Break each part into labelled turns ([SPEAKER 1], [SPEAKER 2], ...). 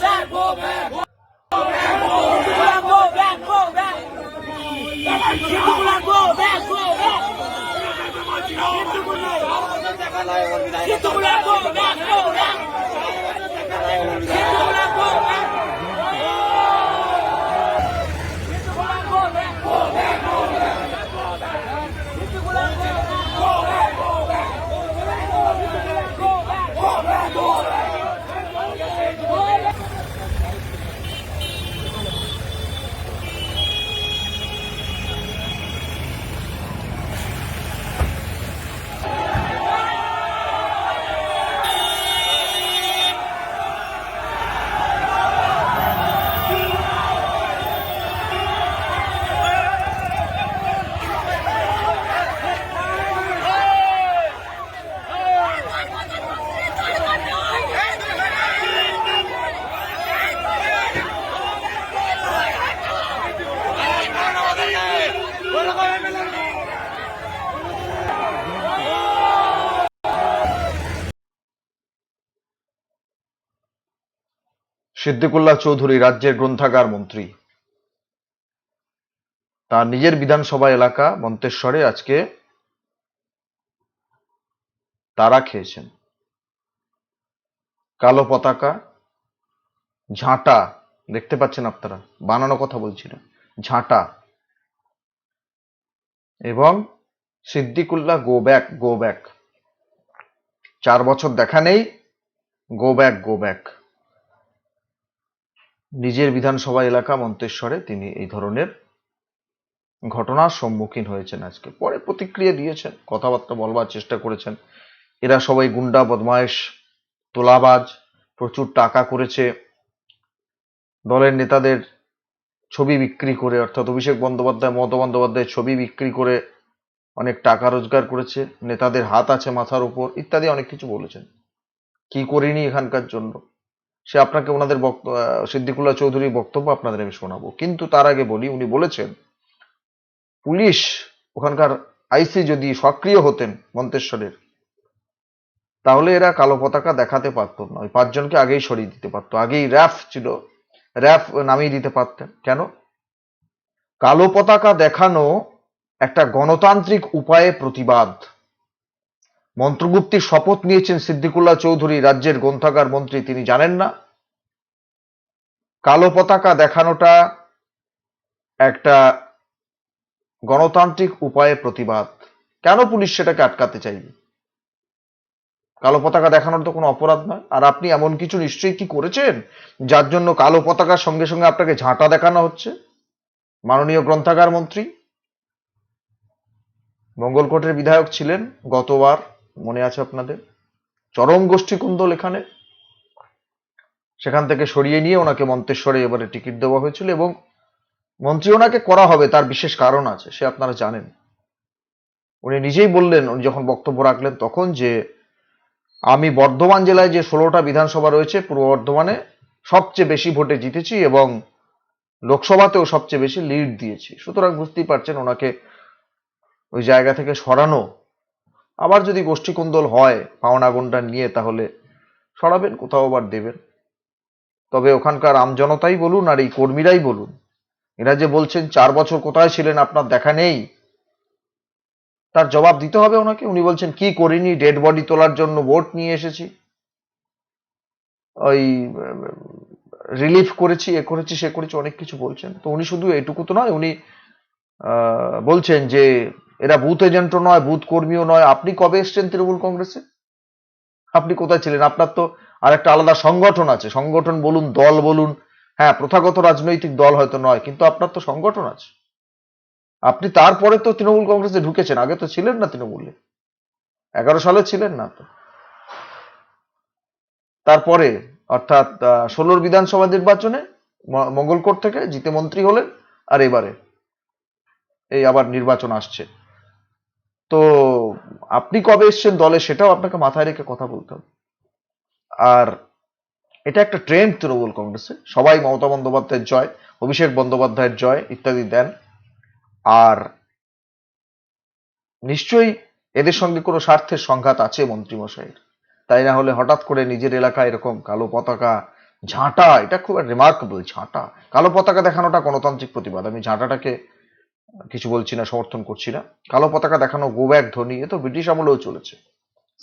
[SPEAKER 1] back, go back. Go back, go back, go back. Shittukulla, go back, go back. Shittukulla, Shittukulla, go back, go back. Shittukulla, go back. Shittukulla, go back, go back, go back. Shittukulla, go back, go back. Go back, go back, go back. Go back.
[SPEAKER 2] Siddiqullah Chowdhury রাজ্যের গ্রন্থাগার মন্ত্রী। তার নিজের বিধানসভা এলাকা মন্তেশ্বরে আজকে তারা খেয়েছেন। কালো পতাকা, ঝাঁটা, দেখতে পাচ্ছেন আপনারা, বানানো কথা বলছিলেন ঝাঁটা। এবং Siddiqullah go back go back চার বছর দেখা নেই গো ব্যাক গো ব্যাক নিজের বিধানসভা এলাকা মন্তেশ্বরে তিনি এই ধরনের ঘটনার সম্মুখীন হয়েছেন আজকে। পরে প্রতিক্রিয়া দিয়েছেন, কথাবার্তা বলবার চেষ্টা করেছেন। এরা সবাই গুন্ডা, বদমায়েশ, তোলাবাজ, প্রচুর টাকা করেছে। দলের নেতাদের ছবি বিক্রি করে, অর্থাৎ অভিষেক বন্দ্যোপাধ্যায়, মমতা বন্দ্যোপাধ্যায়ের ছবি বিক্রি করে অনেক টাকা রোজগার করেছে। নেতাদের হাত আছে মাথার উপর, ইত্যাদি অনেক কিছু বলেছেন। কি করিনি এখানকার জন্য? সে আপনাকে ওনাদের সিদ্দিকুল্লাহ চৌধুরীর বক্তব্য আপনাদের আমি শোনাবো। কিন্তু তার আগে বলি, উনি বলেছেন, পুলিশ ওখানকার আইসি যদি সক্রিয় হতেন মন্তেশ্বরের, তাহলে এরা কালো পতাকা দেখাতে পারতো না। ওই পাঁচজনকে আগেই সরিয়ে দিতে পারতো। আগেই র্যাফ ছিল, র্যাফ নামিয়ে দিতে পারতেন। কেন? কালো পতাকা দেখানো একটা গণতান্ত্রিক উপায়ে প্রতিবাদ। মন্ত্রগুপ্তির শপথ নিয়েছেন সিদ্দিকুল্লাহ চৌধুরী, রাজ্যের গ্রন্থাগার মন্ত্রী, তিনি জানেন না। কালো পতাকা দেখানোটা একটা গণতান্ত্রিক উপায়ে প্রতিবাদ। কেন পুলিশ সেটাকে আটকাতে চাইবে? কালো পতাকা দেখানোর তো কোনো অপরাধ নয়। আর আপনি এমন কিছু নিশ্চয়ই কি করেছেন যার জন্য কালো পতাকার সঙ্গে সঙ্গে আপনাকে ঝাঁটা দেখানো হচ্ছে? মাননীয় গ্রন্থাগার মন্ত্রী, মঙ্গলকোটের বিধায়ক ছিলেন গতবার। মনে আছে আপনাদের? চরম গোষ্ঠী কুন্দল এখানে। সেখান থেকে সরিয়ে নিয়ে ওনাকে মন্তেশ্বরে এবারে টিকিট দেওয়া হয়েছিল এবং মন্ত্রী ওনাকে করা হবে, তার বিশেষ কারণ আছে, সে আপনারা জানেন। উনি নিজেই বললেন, উনি যখন বক্তব্য রাখলেন তখন যে, আমি বর্ধমান জেলায় যে ষোলোটা বিধানসভা রয়েছে, পূর্ব বর্ধমানে সবচেয়ে বেশি ভোটে জিতেছি এবং লোকসভাতেও সবচেয়ে বেশি লিড দিয়েছি। সুতরাং বুঝতেই পারছেন ওনাকে ওই জায়গা থেকে সরানো আবার যদি গোষ্ঠীকুন্দল হয় পাওনা গন্ডা নিয়ে তাহলে সরাবেন, কোথাও আবার দেবেন। তবে ওখানকার আমজনতাই বলুন আর এই কর্মীরাই বলুন। এরা যে বলছেন চার বছর কোথায় ছিলেন আপনার দেখা নেই। তার জবাব দিতে হবে ওনাকে। উনি বলছেন, কি করিনি? ডেড বডি তোলার জন্য ভোট নিয়ে এসেছি। ওই, রিলিফ করেছি, এ করেছি, সে করেছি, অনেক কিছু বলছেন। তো উনি শুধু এটুকু তো নয়, উনি বলছেন যে এরা বুথ এজেন্টও নয় বুথ কর্মীও নয়। আপনি কবে এসছেন তৃণমূল কংগ্রেসে? আপনি কোথায় ছিলেন? আপনার তো আর একটা আলাদা সংগঠন আছে। সংগঠন বলুন, দল বলুন। হ্যাঁ প্রথাগত রাজনৈতিক দল হয়তো নয়, কিন্তু আপনার তো সংগঠন আছে। আপনি তারপরে তো তৃণমূল কংগ্রেসে ঢুকেছেন। আগে তো ছিলেন না তৃণমূলে। এগারো সালে ছিলেন না তো। তারপরে, অর্থাৎ ষোলোর বিধানসভা নির্বাচনে মঙ্গলকোট থেকে জিতে মন্ত্রী হলেন, আর এবারে এই আবার নির্বাচন আসছে। তো আপনি কবে এসছেন দলে সেটাও আপনাকে মাথায় রেখে কথা বলতে হবে। আর এটা একটা ট্রেন্ড তৃণমূল কংগ্রেসে। সবাই মমতা বন্দ্যোপাধ্যায়ের জয়, অভিষেক বন্দ্যোপাধ্যায়ের জয় ইত্যাদি দেন। আর নিশ্চয়ই এদের সঙ্গে কোনো স্বার্থের সংঘাত আছে মন্ত্রীমশাইয়ের। তাই না হলে হঠাৎ করে নিজের এলাকায় এরকম কালো পতাকা, ঝাঁটা, এটা খুব রিমার্কেবল ঝাঁটা। কালো পতাকা দেখানোটা গণতান্ত্রিক প্রতিবাদ। আমি ঝাঁটাটাকে কিছু বলছি না সমর্থন করছি না। কালো পতাকা দেখানো গো ব্যাক ধ্বনি এ তো ব্রিটিশ আমলেও চলেছে।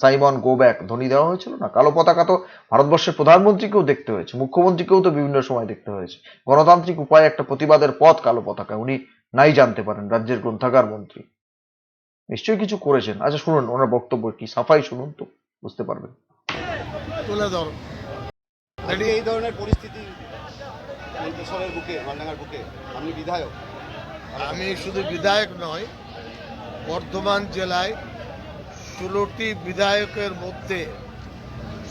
[SPEAKER 2] সাইমন গো ব্যাক ধ্বনি দেওয়া হয়েছিল না? কালো পতাকা তো ভারতবর্ষের প্রধানমন্ত্রীকেও দেখতে হয়েছে মুখ্যমন্ত্রীকেও তো বিভিন্ন সময় দেখতে হয়েছে। গণতান্ত্রিক উপায়ে একটা প্রতিবাদের পথ কালো পতাকা উনি নাই জানতে পারেন রাজ্যের গ্রন্থাগার মন্ত্রী। নিশ্চয়ই কিছু করেছেন। আচ্ছা শুনুন ওনার বক্তব্য কি? সাফাই শুনুন তো বুঝতে পারবেন।
[SPEAKER 3] তুলে ধরো।
[SPEAKER 4] এই ধরনের পরিস্থিতি বুকে বুকে আপনি বিধায়ক।
[SPEAKER 3] আমি শুধু বিধায়ক নয় বর্ধমান জেলায় ষোলোটি বিধায়কের মধ্যে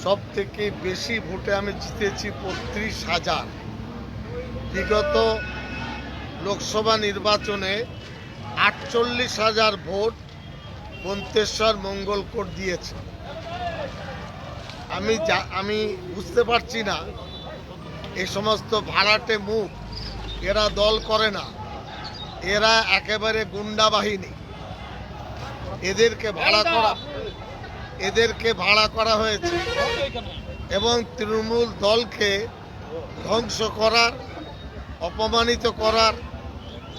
[SPEAKER 3] সব থেকে বেশি ভোটে আমি জিতেছি বত্রিশ হাজার। বিগত লোকসভা নির্বাচনে আটচল্লিশ হাজার ভোট মন্তেশ্বর মঙ্গলকোট দিয়েছে। আমি যা, আমি বুঝতে পারছি না এই সমস্ত ভাড়াটে মুখ এরা দল করে না। এরা একেবারে গুন্ডা বাহিনী। এদেরকে ভাড়া করা এদেরকে ভাড়া করা হয়েছে। এবং তৃণমূল দলকে ধ্বংস করার অপমানিত করার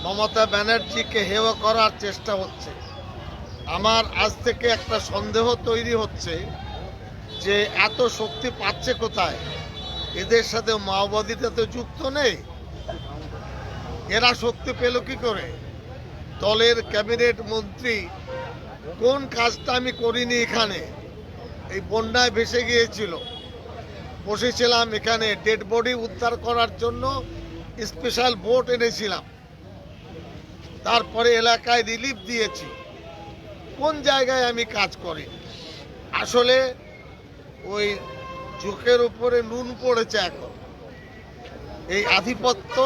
[SPEAKER 3] মমতা ব্যানার্জিকে হেয় করার চেষ্টা হচ্ছে। আমার আজ থেকে একটা সন্দেহ তৈরি হচ্ছে যে এত শক্তি পাচ্ছে কোথায়? এদের সাথে মাওবাদীটা তো যুক্ত নেই। এরা শক্তি পেল কি করে? দলের ক্যাবিনেট মন্ত্রী, কোন কাজটা আমি করিনি এখানে? এই বন্যায় ভেসে গিয়েছিল। বসেছিলাম এখানে ডেড বডি উদ্ধার করার জন্য, স্পেশাল বোট এনেছিলাম। তারপরে এলাকায় রিলিফ দিয়েছি। কোন জায়গায় আমি কাজ করি? আসলে ওই চোখের উপরে নুন পড়েছে এখন। এই আধিপত্য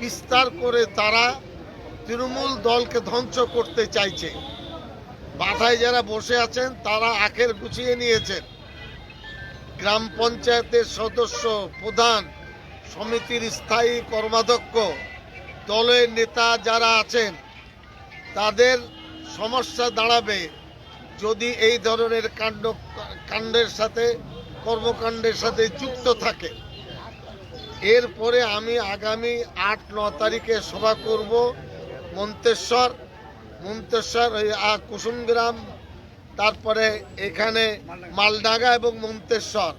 [SPEAKER 3] বিস্তার করে তারা তৃণমূল দলকে ধ্বংস করতে চাইছে। মাথায় যারা বসে আছেন, তারা আখের গুছিয়ে নিয়েছেন। গ্রাম পঞ্চায়েতের সদস্য, প্রধান, সমিতির স্থায়ী কর্মাধ্যক্ষ, দলের নেতা যারা আছেন, তাদের সমস্যা দাঁড়াবে যদি এই ধরনের কাণ্ড, কাণ্ডের সাথে, কর্মকাণ্ডের সাথে যুক্ত থাকে। এরপরে আমি আগামী আট, ন তারিখে সভা করব মন্তেশ্বর। মন্তেশ্বর ওই কুসুমগ্রাম, তারপরে এখানে মালডাঙ্গা এবং মন্তেশ্বর।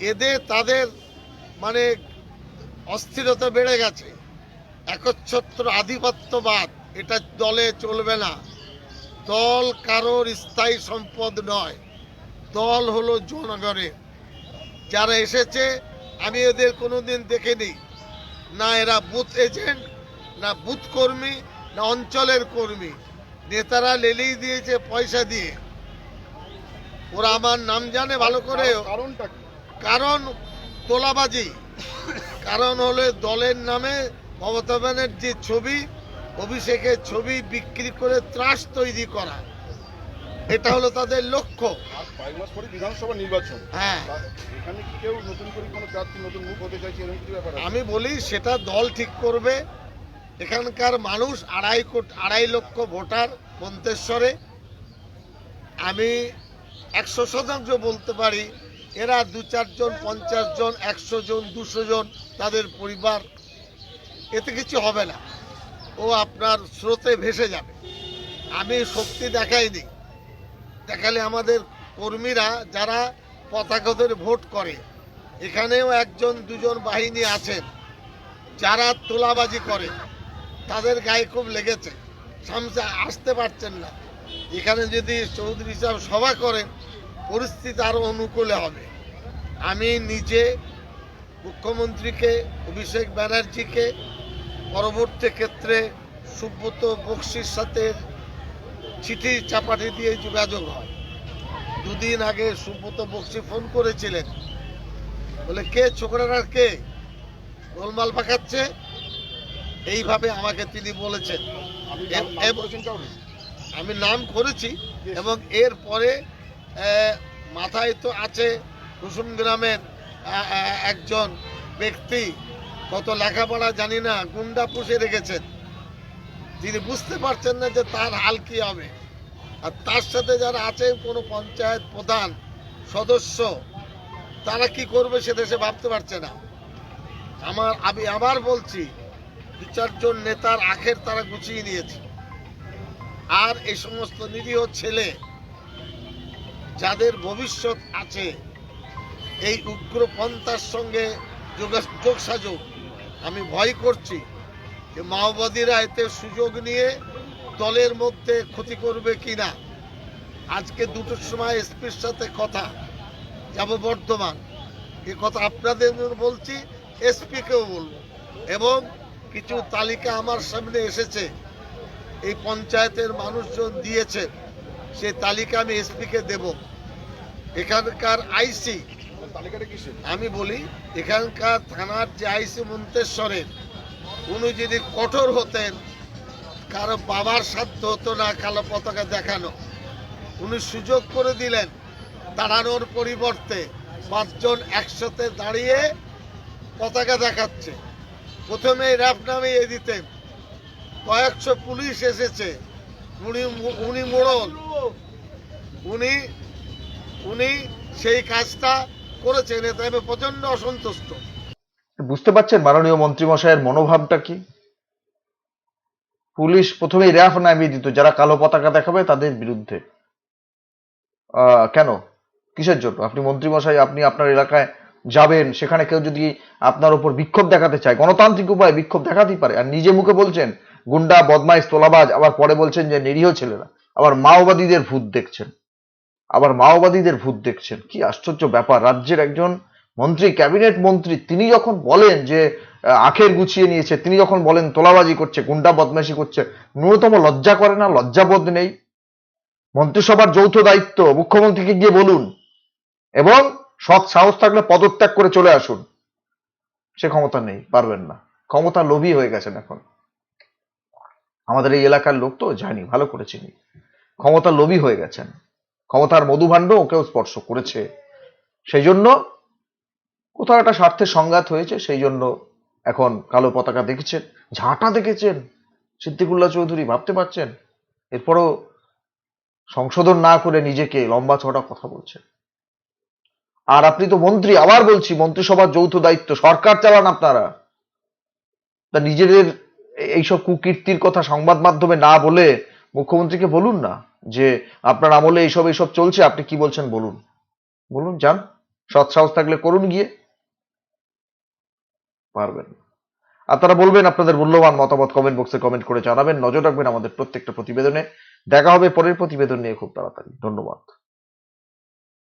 [SPEAKER 3] এদের, তাদের মানে অস্থিরতা বেড়ে গেছে। একচ্ছত্র আধিপত্যবাদ, এটা দলে চলবে না। দল কারোর স্থায়ী সম্পদ নয়। দল হলো জনগণের। যারা এসেছে আমি এদের কোনোদিন দেখিনি। না এরা বুথ এজেন্ট না বুথ কর্মী না অঞ্চলের কর্মী। নেতারা লেলেই দিয়েছে পয়সা দিয়ে। ওরা আমার নাম জানে ভালো করে।
[SPEAKER 4] কারণটা
[SPEAKER 3] কারণ তোলাবাজি। কারণ হলো দলের নামে মমতা ব্যানার্জির ছবি অভিষেকের ছবি বিক্রি করে ত্রাস তৈরি করা। এটা হলো তাদের লক্ষ্য।
[SPEAKER 4] কয়েক মাস পরে বিধানসভা নির্বাচন।
[SPEAKER 3] হ্যাঁ।
[SPEAKER 4] এখানে কি কেউ নতুন করে কোনো প্রার্থী নতুন মুখ হতে চাইছে এরকম কিছু ব্যাপার
[SPEAKER 3] আমি বলি সেটা দল ঠিক করবে। এখানকার মানুষ আড়াই কোটি আড়াই লক্ষ ভোটার মন্তেশ্বরে। আমি একশো শতাংশ বলতে পারি এরা দু চারজন পঞ্চাশ জন একশো জন দুশো জন তাদের পরিবার। এতে কিছু হবে না। ও আপনার স্রোতে ভেসে যাবে। আমি শক্তি দেখাইনি। দেখালে আমাদের কর্মীরা যারা পতাকা ধরে ভোট করে, এখানেও একজন, দুজন বাহিনী আছেন, যারা তোলাবাজি করে, তাদের গায়ে খুব লেগেছে। সামনে আসতে পারছেন না। এখানে যদি চৌধুরী সাহেব সভা করেন, পরিস্থিতি আরও অনুকূলে হবে। আমি নিজে মুখ্যমন্ত্রীকে, অভিষেক ব্যানার্জিকে, পরবর্তী ক্ষেত্রে সুব্রত বক্সির সাথে চিঠি চাপাটি দিয়ে যোগাযোগ হয়। দুদিন আগে সুব্রত বক্সি ফোন করেছিলেন। বলে কে ছোকরারা কে? গোলমাল পাকাচ্ছে? এইভাবে আমাকে তিনি বলেছেন? আমি নাম করেছি এবং এরপরে আহ, মাথায় তো আছে কুসুম গ্রামের একজন ব্যক্তি। কত লেখাপড়া জানি না গুন্ডা পুষে রেখেছেন। তিনি বুঝতে পারছেন না যে তার হাল কি হবে। আর তার সাথে যারা আছেন, কোনো পঞ্চায়েত প্রধান সদস্য, তারা কি করবে সে দেশে ভাবতে পারছে না। আমার, আমি আবার বলছি, দু চারজন নেতার আখের তারা গুছিয়ে নিয়েছে। আর এই সমস্ত নিরীহ ছেলে যাদের ভবিষ্যৎ আছে, এই উগ্রপন্থার সঙ্গে যোগা- যোগসাযোগ, আমি ভয় করছি। মাওবাদীরা এতে সুযোগ নিয়ে দলের মধ্যে ক্ষতি করবে কিনা? আজকে দুটোর সময় এসপির সাথে কথা। যাব বর্ধমান। এ কথা আপনাদের বলছি এসপিকেও বলব। এবং কিছু তালিকা আমার সামনে এসেছে। এই পঞ্চায়েতের মানুষজন দিয়েছেন সেই তালিকা আমি এসপিকে দেব। এখানকার আইসি আমি বলি এখানকার থানার যে আইসি মন্তেশ্বরের উনি যদি কঠোর হতেন, কারও বাবার সাধ্য হতো না কালো পতাকা দেখানো। উনি সুযোগ করে দিলেন দাঁড়ানোর পরিবর্তে পাঁচজন একসাথে দাঁড়িয়ে পতাকা দেখাচ্ছে। প্রথমে র্যাপ নামিয়ে দিতেন। কয়েকশো পুলিশ এসেছে। উনি উনি মোড়ল। উনি উনি সেই কাজটা করেছেন। এতে আমি প্রচণ্ড অসন্তুষ্ট।
[SPEAKER 2] বুঝতে পারছেন মাননীয় মন্ত্রীমশাইয়ের মনোভাবটা কি? পুলিশ প্রথমেই র্যাফ নামিয়ে দিত, যারা কালো পতাকা দেখাবে তাদের বিরুদ্ধে। কেন? কিসের জন্য? আপনি মন্ত্রীমশাই, আপনি আপনার এলাকায় যাবেন, সেখানে কেউ যদি আপনার উপর বিক্ষোভ দেখাতে চায়, গণতান্ত্রিক উপায়ে বিক্ষোভ দেখাতেই পারে। আর নিজে মুখে বলছেন, গুন্ডা, বদমাইশ, তোলাবাজ, আবার পরে বলছেন যে নিরীহ ছেলেরা, আবার মাওবাদীদের ভূত দেখছেন। আবার মাওবাদীদের ভূত দেখছেন। কি আশ্চর্য ব্যাপার, রাজ্যের একজন মন্ত্রী, ক্যাবিনেট মন্ত্রী, তিনি যখন বলেন যে আখের গুছিয়ে নিয়েছে, তিনি যখন বলেন তোলাবাজি করছে, গুন্ডা বদমাইশি করছে, ন্যূনতম লজ্জা করে না? লজ্জাবোধ নেই? মন্ত্রিসভার যৌথ দায়িত্ব, মুখ্যমন্ত্রীকে গিয়ে বলুন এবং সৎ সাহস থাকলে পদত্যাগ করে চলে আসুন। সে ক্ষমতা নেই, পারবেন না। ক্ষমতা লোভী হয়ে গেছেন এখন। আমাদের এই এলাকার লোক তো জানি, ভালো করে চিনি। ক্ষমতা লোভী হয়ে গেছেন। ক্ষমতার মধুভাণ্ড ওকেও স্পর্শ করেছে। সেই জন্য কোথাও একটা স্বার্থের সংঘাত হয়েছে, সেই জন্য এখন কালো পতাকা দেখেছেন, ঝাঁটা দেখেছেন, সিদ্দিকুল্লাহ চৌধুরী ভাবতে পারছেন, এরপরও সংশোধন না করে নিজেকে লম্বা চড়া কথা বলছেন। আর আপনি তো মন্ত্রী, আবার বলছি, মন্ত্রিসভার যৌথ দায়িত্ব, সরকার চালান আপনারা। তা নিজেদের এইসব কুকীর্তির কথা সংবাদ মাধ্যমে না বলে মুখ্যমন্ত্রীকে বলুন না যে আপনার আমলে এইসব এইসব চলছে, আপনি কি বলছেন বলুন। বলুন, যান সৎ সাহস থাকলে করুন গিয়ে। পারবেন আর তারা বলবেন আপনাদের মূল্যবান মতামত কমেন্ট বক্সে কমেন্ট করে জানাবেন। নজর রাখবেন আমাদের প্রত্যেকটা প্রতিবেদনে। দেখা হবে পরের প্রতিবেদন নিয়ে খুব তাড়াতাড়ি। ধন্যবাদ।